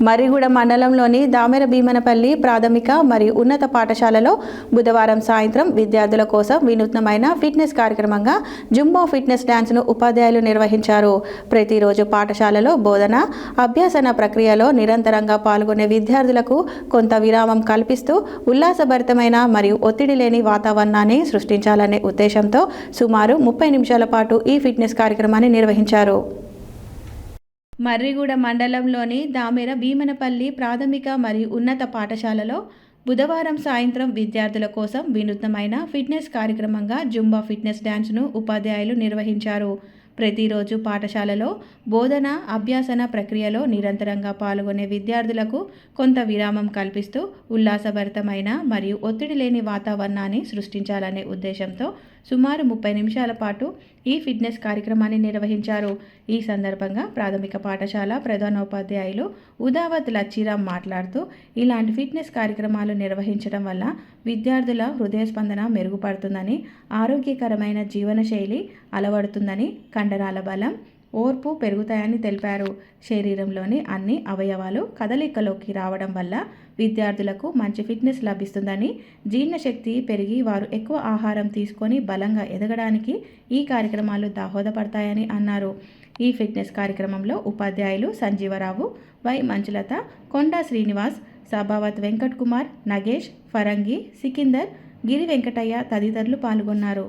మర్రిగూడ మండలంలోని దామెర భీమనపల్లి ప్రాథమిక మరియు ఉన్నత పాఠశాలలో బుధవారం సాయంత్రం విద్యార్థుల కోసం వినూత్నమైన ఫిట్నెస్ కార్యక్రమంగా జుంబో ఫిట్నెస్ డ్యాన్స్ను ఉపాధ్యాయులు నిర్వహించారు. ప్రతిరోజు పాఠశాలలో బోధన అభ్యాసన ప్రక్రియలో నిరంతరంగా పాల్గొనే విద్యార్థులకు కొంత విరామం కల్పిస్తూ ఉల్లాసభరితమైన మరియు ఒత్తిడి లేని వాతావరణాన్ని సృష్టించాలనే ఉద్దేశంతో సుమారు ముప్పై నిమిషాల పాటు ఈ ఫిట్నెస్ కార్యక్రమాన్ని నిర్వహించారు. మర్రిగూడ మండలంలోని దామెర భీమనపల్లి ప్రాథమిక మరియు ఉన్నత పాఠశాలలో బుధవారం సాయంత్రం విద్యార్థుల కోసం వినూత్నమైన ఫిట్నెస్ కార్యక్రమంగా జుంబా ఫిట్నెస్ డ్యాన్స్ను ఉపాధ్యాయులు నిర్వహించారు. ప్రతిరోజు పాఠశాలలో బోధన అభ్యాసన ప్రక్రియలో నిరంతరంగా పాల్గొనే విద్యార్థులకు కొంత విరామం కల్పిస్తూ ఉల్లాసభరితమైన మరియు ఒత్తిడి లేని వాతావరణాన్ని సృష్టించాలనే ఉద్దేశంతో సుమారు ముప్పై నిమిషాల పాటు ఈ ఫిట్నెస్ కార్యక్రమాన్ని నిర్వహించారు. ఈ సందర్భంగా ప్రాథమిక పాఠశాల ప్రధానోపాధ్యాయులు ఉదావత్ లచ్చిరామ్ మాట్లాడుతూ ఇలాంటి ఫిట్నెస్ కార్యక్రమాలు నిర్వహించడం వల్ల విద్యార్థుల హృదయ స్పందన మెరుగుపడుతుందని ఆరోగ్యకరమైన జీవనశైలి అలవడుతుందని కండరాల బలం ఓర్పు పెరుగుతాయని తెలిపారు. శరీరంలోని అన్ని అవయవాలు కదలికలోకి రావడం వల్ల విద్యార్థులకు మంచి ఫిట్నెస్ లభిస్తుందని జీర్ణశక్తి పెరిగి వారు ఎక్కువ ఆహారం తీసుకొని బలంగా ఎదగడానికి ఈ కార్యక్రమాలు దోహదపడతాయని అన్నారు. ఈ ఫిట్నెస్ కార్యక్రమంలో ఉపాధ్యాయులు సంజీవరావు వై మంచులత కొండా శ్రీనివాస్ సభావత్ వెంకట్ కుమార్ నగేష్ ఫరంగి సికిందర్ గిరి వెంకటయ్య తదితరులు పాల్గొన్నారు.